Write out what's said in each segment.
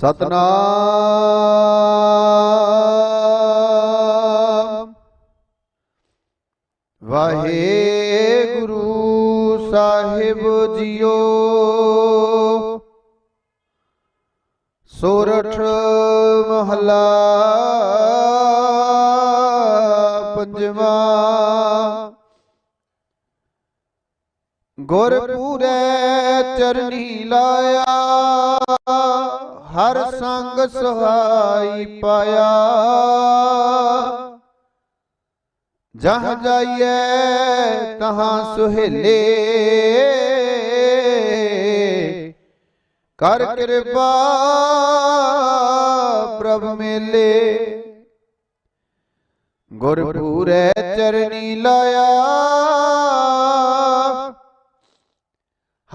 ਸਤਨਾਮ। ਵਾਹਿਗੁਰੂ ਸਾਹਿਬ ਜੀਓ। ਸੋਰਠ ਮਹਲਾ ਪੰਜਵਾ। ਗੁਰਪੂਰੇ ਚਰਨੀ ਲਾਇਆ। ਹਰ ਸੰਗ ਸੁਹਾਈ ਪਾਇਆ। ਜਹ ਜਾਈਏ ਤਹਾਂ ਸੁਹੇਲੇ। ਕਰ ਕਿਰਪਾ ਪ੍ਰਭ ਮੇਲੇ। ਗੁਰਪੂਰੇ ਚਰਨੀ ਲਾਇਆ।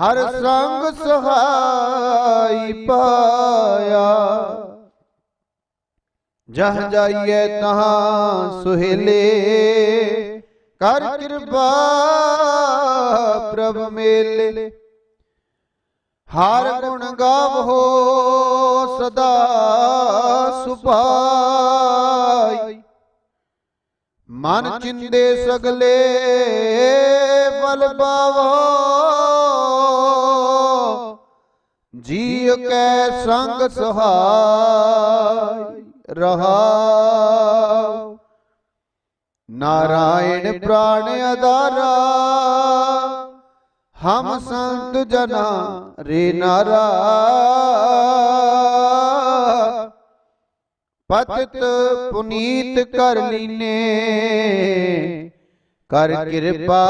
ਹਰ ਸੰਗ ਸਹਾਈ ਪਾਇਆ। ਜਹ ਜਾਈਏ ਤਹਾਂ ਸੁਹੇਲੇ, ਕਰ ਕਿਰਪਾ ਪ੍ਰਭ ਮੇਲੇ। ਹਰ ਗੁਣ ਗਾਵੋ ਸਦਾ ਸੁਭਾਈ। ਮਨ ਚਿੰਦੇ ਸਗਲੇ, ਬਲ ਪਾਵੋ ਜੀਅ ਕੈ ਸੰਗ ਸਹਾਈ ਰਹਾਉ। ਨਾਰਾਇਣ ਪ੍ਰਾਣ ਅਦਾਰਾ ਹਮ ਸੰਤ ਜਨਾ ਰੇ ਨਾਰਾ। ਪਤਿਤ ਪੁਨੀਤ ਕਰ ਲੀਨੇ, ਕਰ ਕਿਰਪਾ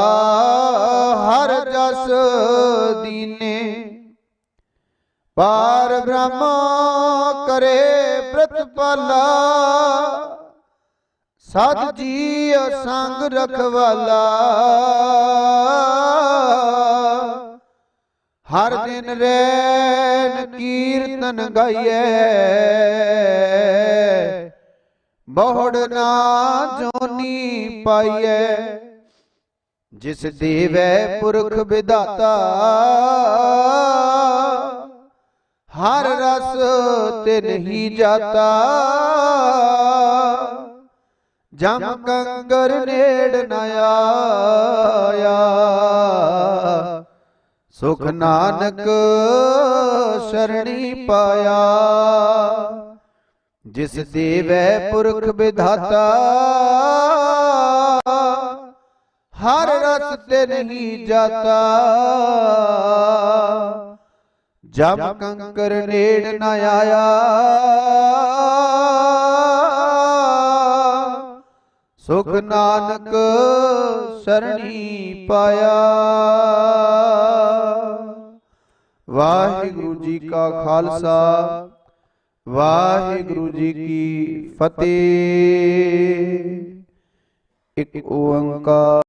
ਕਰੇ ਪ੍ਰਤਪਾਲਾ। ਸਤ ਜੀ ਸੰਗ ਰਖਵਾਲਾ। ਹਰ ਦਿਨ ਰੈਨ ਕੀਰਤਨ ਗਾਈਏ ਬਹੁੜ ਨਾ ਜੋਨੀ ਪਾਈਏ ਜਿਸ ਦੇਵੈ ਪੁਰਖ ਵਿਦਾਤਾ ਹਰ ਰਸ ਤੇ ਨਹੀਂ ਜਾਤਾ। ਜਮ ਕੰਗਰ ਨੇੜ ਨ ਆਇਆ। ਸੁਖ ਨਾਨਕ ਸ਼ਰਣੀ ਪਾਇਆ। ਜਿਸ ਦੇਵੈ ਪੁਰਖ ਵਿਧਾਤਾ। ਹਰ ਰਸ ਤੇ ਨਹੀਂ ਜਾਤਾ। ਜਬ ਕੰਕਰ ਨੇੜ ਨ ਆਇਆ ਸੁਖ ਨਾਨਕ ਸਰਣੀ ਪਾਇਆ। ਵਾਹਿਗੁਰੂ ਜੀ ਕਾ ਖਾਲਸਾ ਵਾਹਿਗੁਰੂ ਜੀ ਕੀ ਫਤਿਹ। ਇੱਕ ਓੰਕਾਰ।